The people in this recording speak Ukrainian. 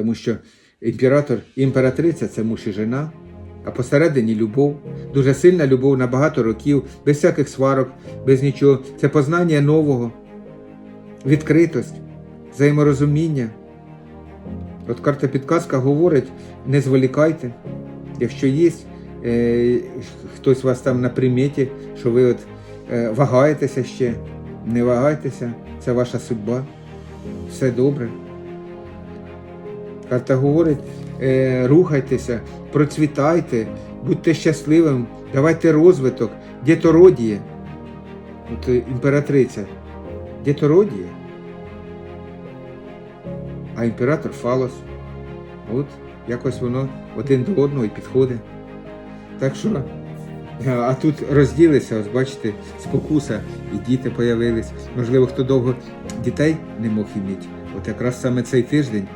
Тому що імператор і імператриця це муж і жена, а посередині любов, дуже сильна любов на багато років, без всяких сварок, без нічого. Це познання нового, відкритость, взаєморозуміння. От карта підказка говорить: не зволікайте. Якщо є е, хтось у вас там на приметі, що ви от е, вагаєтеся ще, не вагайтеся, це ваша судьба. Все добре. Карта говорить, е, рухайтеся, процвітайте, будьте щасливим, давайте розвиток, дітородіє. От е, імператриця. Дітородіє. А імператор Фалос. От якось воно один до одного і підходить. Так що, е, а тут розділися, ось бачите, спокуса, і діти появились. Можливо, хто довго дітей не мог іміти. От якраз саме цей тиждень